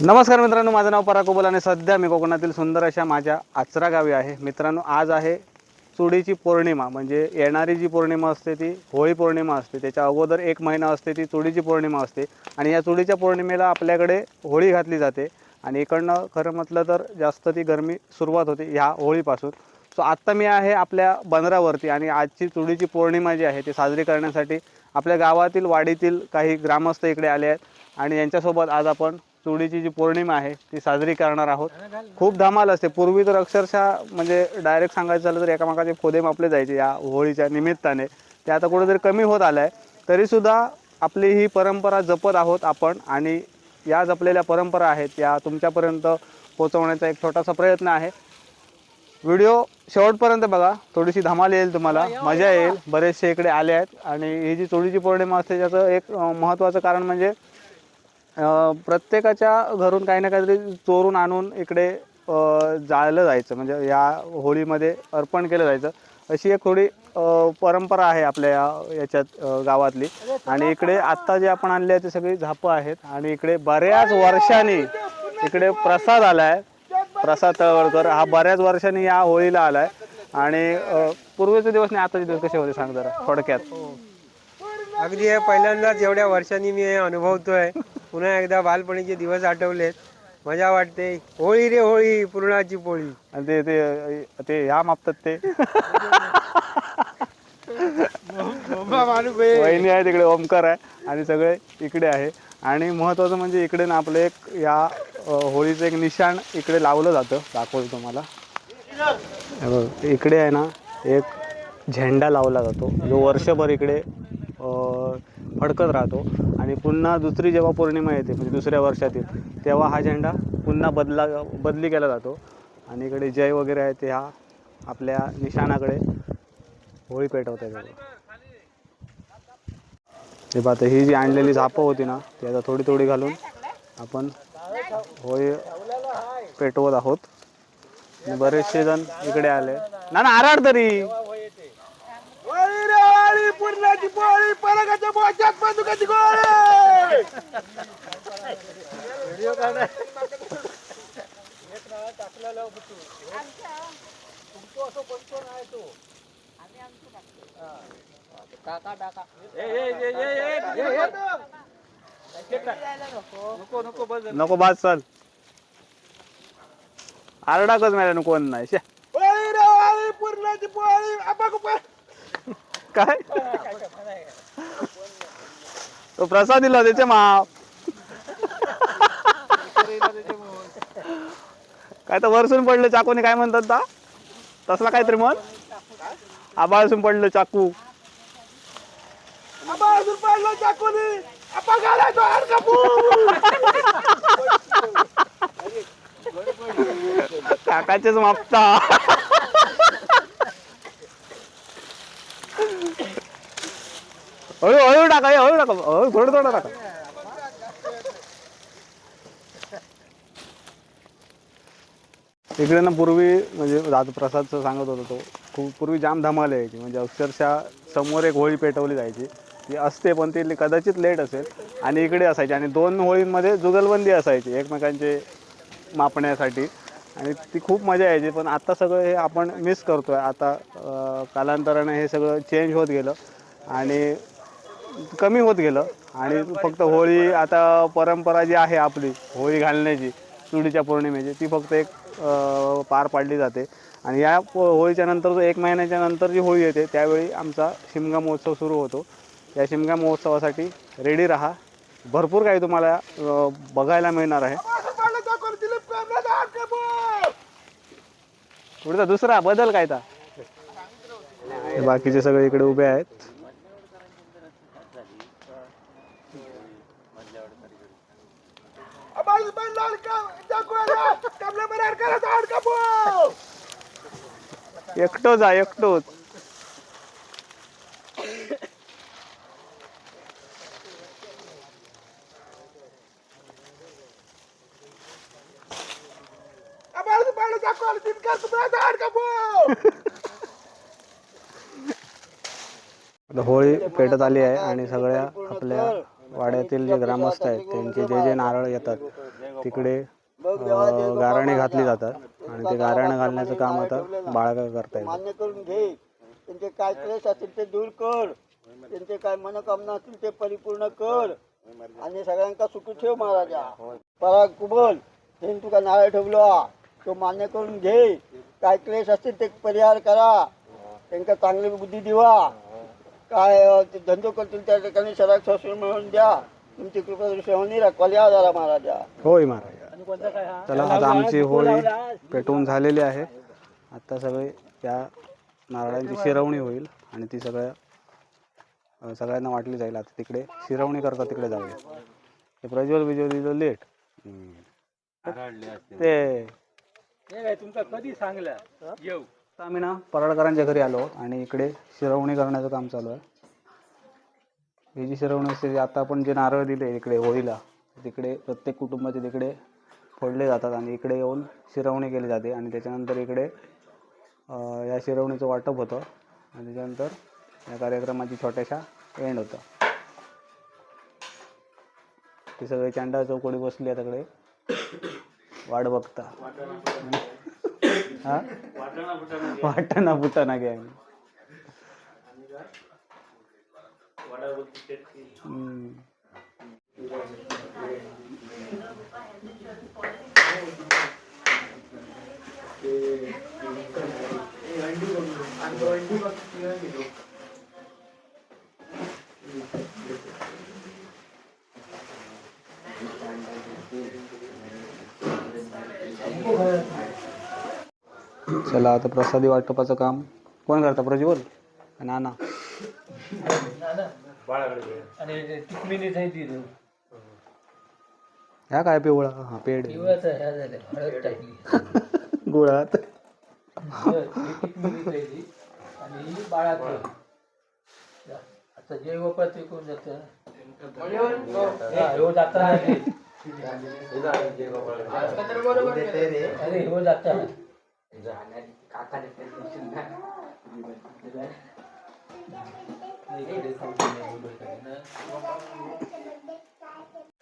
नमस्कार मित्रांनो माझं नाव पराकोबल आणि सध्या मी कोकणातील सुंदर अशा माझ्या आचरा गावी आहे. मित्रांनो आज आहे चुडीची पौर्णिमा म्हणजे येणारी जी पौर्णिमा असते ती होळी पौर्णिमा असते. त्याच्या अगोदर एक महिना असते ती चुडीची पौर्णिमा असते. आणि या चुडीच्या पौर्णिमेला आपल्याकडे होळी घातली जाते. आणि इकडनं खरं म्हटलं तर जास्त ती गरमी सुरुवात होते ह्या होळीपासून. सो आत्ता मी आहे आपल्या बंदरावरती आणि आजची चुडीची पौर्णिमा जी आहे ती साजरी करण्यासाठी आपल्या गावातील वाडीतील काही ग्रामस्थ इकडे आले आहेत. आणि यांच्यासोबत आज आपण चुडीची जी पौर्णिमा आहे ती साजरी करणार आहोत. खूप धमाल असते. पूर्वी तर अक्षरशः म्हणजे डायरेक्ट सांगायचं झालं तर एकामेकाचे फोदे मापले जायचे या होळीच्या निमित्ताने. ते आता कुठेतरी कमी होत आलं आहे तरीसुद्धा आपली ही परंपरा जपत आहोत आपण आणि या जपलेल्या परंपरा आहेत या तुमच्यापर्यंत पोचवण्याचा एक छोटासा प्रयत्न आहे. व्हिडिओ शेवटपर्यंत बघा. थोडीशी धमाल येईल तुम्हाला. मजा येईल. बरेचसे इकडे आले आहेत. आणि ही जी चोळीची पौर्णिमा असते त्याचं एक महत्त्वाचं कारण म्हणजे प्रत्येकाच्या घरून काही ना काहीतरी चोरून आणून इकडे जाळलं जायचं. म्हणजे या होळीमध्ये अर्पण केलं जायचं. अशी एक थोडी परंपरा आहे आपल्या या याच्यात गावातली. आणि इकडे आत्ता जे आपण आणले आहे ते सगळी झापं आहेत. आणि इकडे बऱ्याच वर्षांनी इकडे प्रसाद आला आहे प्रसाद तळवळकर हा बऱ्याच वर्षांनी या होळीला आलाय. आणि पूर्वीचे दिवस नाही आताचे दिवस कसे होते सांग जरा थोडक्यात. अगदी हे पहिल्यांदाच एवढ्या वर्षांनी मी हे अनुभवतोय. पुन्हा एकदा बालपणीचे दिवस आठवलेत. मजा वाटते. होळी रे होळी पूर्णाची पोळी. आणि ते ते ते ह्या मापतात ते. वहिनी आहे तिकडे ओमकार आहे. आणि सगळे इकडे आहे. आणि महत्वाचं म्हणजे इकडे ना आपलं एक या होळीचं एक निशाण इकडे लावलं जातं. दाखवतो तुम्हाला. इकडे आहे ना एक झेंडा लावला जातो. जो वर्षभर इकडे फडकत राहतो. आणि पुन्हा दुसरी जेव्हा पौर्णिमा येते म्हणजे दुसऱ्या वर्षातील तेव्हा हा झेंडा पुन्हा बदला बदली केला जातो. आणि इकडे जय वगैरे आहे ते हा आपल्या निशाणाकडे होळी पेटवतात ते हे पाहता ही जी आणलेली झापं होती ना ती आता थोडी थोडी घालून आपण होळी पेटवत आहोत. आणि बरेचसे जण इकडे आले. ना ना आराड तरी. पोळी परागाच्या बोच्यात बंदुकाची गोळी! नको बाद चल. आरडाकच मला कोण नाही शे. होळी रे पूर्णाची पोळी. अबक काय? तो प्रसाद दिला त्याचे माप. काय तर वरसून पडलं चाकूने काय म्हणतात ता? तसला काहीतरी म्हण. आबाळसून पडलं चाकू. काकाचेच मापता हळू हळू टाका हे हळू टाका हळू थोडं थोडं टाका. इकडे ना पूर्वी म्हणजे दादा सांगत होता तो खूप पूर्वी जाम धमाल यायची म्हणजे अक्षरशः समोर एक होळी पेटवली जायची. ती असते पण ती कदाचित लेट असेल. आणि इकडे असायची आणि दोन होळींमध्ये जुगलबंदी असायची एकमेकांचे मापण्यासाठी. आणि ती खूप मजा यायची पण आता सगळं हे आपण मिस करतो आहे आता कालांतराने हे सगळं चेंज होत गेलं. आणि कमी होत गेलं. आणि फक्त होळी आता परंपरा जी आहे आपली होळी घालण्याची चुडीच्या पौर्णिमेची ती फक्त एक पार पाडली जाते. आणि या होळीच्या नंतर जो एक महिन्याच्या नंतर जी होळी येते त्यावेळी आमचा शिमगा महोत्सव सुरू होतो. या शिमगा महोत्सवासाठी रेडी राहा. भरपूर काही तुम्हाला बघायला मिळणार आहे. पुढचा दुसरा बदल काय ता? बाकीचे सगळे इकडे उभे आहेत. एकटोच आहे एकटोच होळी पेटत आली आहे आणि सगळ्या आपल्या वाड्यातील जे ग्रामस्थ आहेत त्यांचे जे जे नारळ येतात तिकडे गाराणे घातली जातात आणि ते गाराणे घालण्याचं काम आता बाळगा करतायत. मान्य करून घे. त्यांचे काय क्लेश असतील ते दूर कर. त्यांचे काय मनोकामना असतील ते परिपूर्ण कर. आणि सगळ्यांका सुखी ठेव महाराजा. पराग कुबल. हे तुका नारळ ठेवलो. हा. तो मान्य करून घे. काय क्लेश असतील ते परिहार करा. त्यांका चांगली बुद्धी दिवा. काय धंदो करतील त्या ठिकाणी सराग शासन मिळवून द्या. तुमची कृपा दृष्टी राखवाल या जरा महाराजा. होय महाराज. चला आता आमची होळी पेटवून झालेली आहे. आता सगळे त्या नारळांची शिरवणी होईल आणि ती सगळ्या सगळ्यांना वाटली जाईल. आता तिकडे शिरवणी करता तिकडे जाऊया. ते प्रज्वल बिज्वल लेट. ते तुमचा कधी सांगला? येऊ. आम्ही ना पराडकरांच्या घरी आलो आणि इकडे शिरवणी करण्याचं काम चालू आहे. ही जी शिरवणी असते आता आपण जे नारळ दिले इकडे होळीला तिकडे प्रत्येक कुटुंबाचे तिकडे फोडले जातात आणि इकडे येऊन शिरवणी केली जाते आणि त्याच्यानंतर इकडे या शिरवणीचं वाटप होतं आणि त्याच्यानंतर या कार्यक्रमाची छोट्याशा एंड होतं. ते सगळे चांडा चौकडी बसली आहे तिकडे वाट बघता. हा? वाटाणा फुटाणा घ्या हम्म. चला आता प्रसादी वाटपाचं काम. कोण करता? प्रज्वल नाना आणि ह्या काय पिवळा? हा पेड पिवळाचं ह्या झालं हळद टाकली. गुळात. ती आणि ही बाळाचं. आता जे वापर ते कोण जातं हा, जाता. अरे ह्यो जाता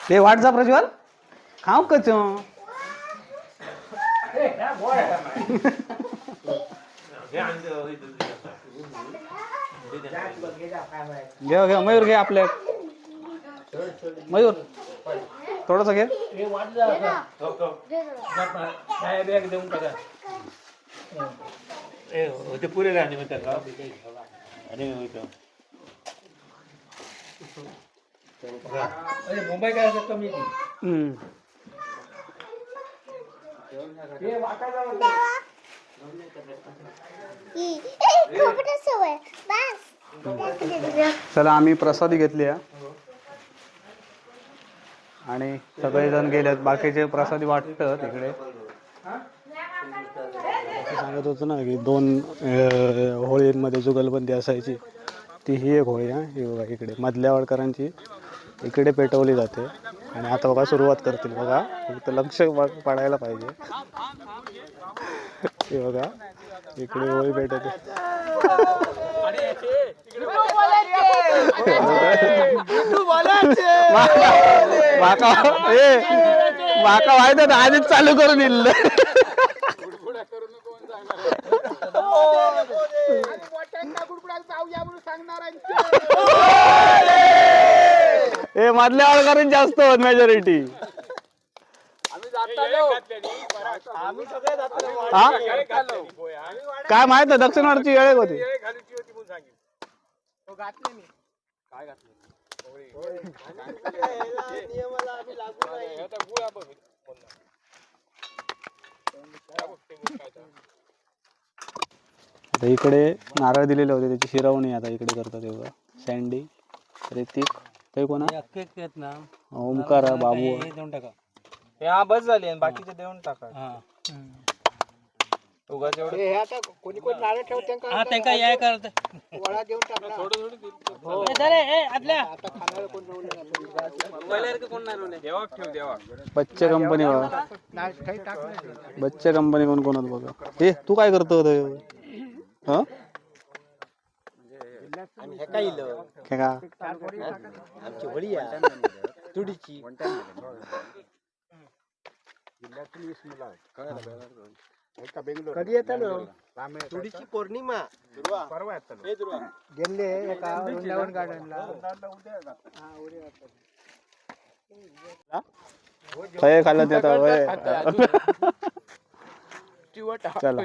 ते वाट जा प्रज्वल. खाऊ कच घे घे मयूर घे आपल्या. मयूर थोडस घे. हे ते पुरे राहणे म्हणतात का आणि अरे मुंबई काय असं कमी. हे चला आम्ही प्रसादी घेतली आहे. आणि सगळेजण गेलेत बाकीचे प्रसादी वाटतं तिकडे. सांगत होतो ना की दोन होळींमध्ये जुगलबंदी असायची. ती ही एक होळी हा ही बघा इकडे. मधल्या वडकरांची इकडे पेटवली जाते. आणि आता बघा सुरुवात करतील. बघा फक्त लक्ष पडायला पाहिजे. हे बघा. इकडे होळी भेटत माका ए माका माहीत आधीच चालू करून येईल ए मधल्या वाळकरून जास्त होत मेजॉरिटी हा काय माहीत आहे दक्षिणवाडची वेळ होती आता इकडे नारळ दिलेले होते त्याची शिरवणी आता इकडे करतात तेव्हा सँडी ऋतिक ते कोणा ना. ओमकार बाबू. टाका. हा बस झाली बाकीचे देऊन टाका. हा. उगाच एवढं हे आता कोणी कोणी नारळ ठेवते हा त्यांका या करत. वडा देऊन टाकला. आता खाणार कोण देवा ठेव देवा बच्चे कंपनी बघा. काही टाकलं बच्चे कंपनी कोण कोण होत बघा. हे तू काय करतो होतं? हा? हे का? आमची होळी आहे. तुडीची. कधी येता ना तुडीची पौर्णिमा. गेले एका वृंदावन गार्डनला काय खाल्लं ते आता होय. चला.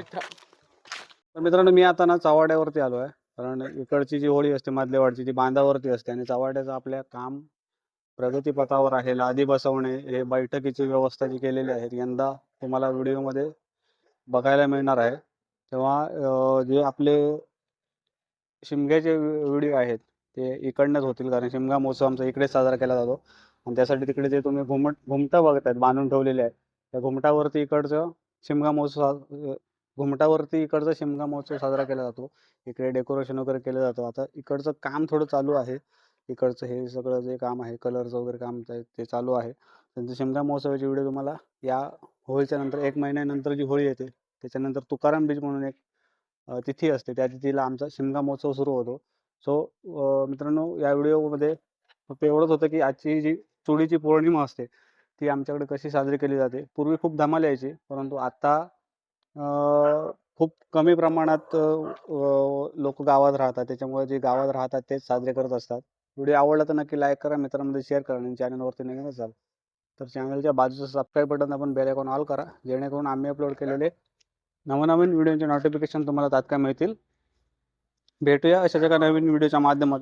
तर मित्रांनो मी आता ना चवाड्यावरती आलो आहे कारण इकडची जी होळी असते मधलेवाडची ती बांधावरती असते आणि चवाड्याचं आपल्या काम प्रगतीपथावर आहे. लादी बसवणे हे बैठकीची व्यवस्था जी केलेली आहे यंदा तुम्हाला व्हिडिओमध्ये बघायला मिळणार आहे. तेव्हा जे आपले शिमग्याचे व्हिडिओ आहेत ते इकडनंच होतील. कारण शिमगा महोत्सव आमचा इकडेच साजरा केला जातो. आणि त्यासाठी तिकडे जे तुम्ही घुमट घुमटा बघतायत बांधून ठेवलेले आहे त्या घुमटावरती इकडचं शिमगा महोत्सव घुमटावरती इकडचा शिमगा महोत्सव साजरा केला जातो. इकडे डेकोरेशन वगैरे केलं जातं. आता इकडचं काम थोडं चालू आहे. इकडचं हे सगळं जे काम आहे कलरचं वगैरे काम ते ते चालू आहे. त्यांचं शिमगा महोत्सवाची व्हिडिओ तुम्हाला या होळीच्या नंतर एक महिन्यानंतर जी होळी येते त्याच्यानंतर तुकाराम बीज म्हणून एक तिथी असते. त्या तिथीला आमचा शिमगा महोत्सव सुरू होतो. सो मित्रांनो या व्हिडिओमध्ये फक्त एवढंच होतं की आजची जी चुडीची पौर्णिमा असते ती आमच्याकडे कशी साजरी केली जाते? पूर्वी खूप धमाल यायची परंतु आता खूप कमी प्रमाणात लोक गावात राहतात. त्याच्यामुळे जे गावात राहतात तेच साजरे करत असतात. व्हिडिओ आवडला तर नक्की लाईक करा मित्रांमध्ये शेअर करा आणि चॅनलवरती नवीन असाल तर चॅनलच्या बाजूचं सबस्क्राईब बटन आपण बेल आयकॉन ऑल करा जेणेकरून आम्ही अपलोड केलेले नवनवीन व्हिडिओचे नोटिफिकेशन तुम्हाला तात्काळ मिळतील. भेटूया अशाच एका नवीन व्हिडिओच्या माध्यमातून.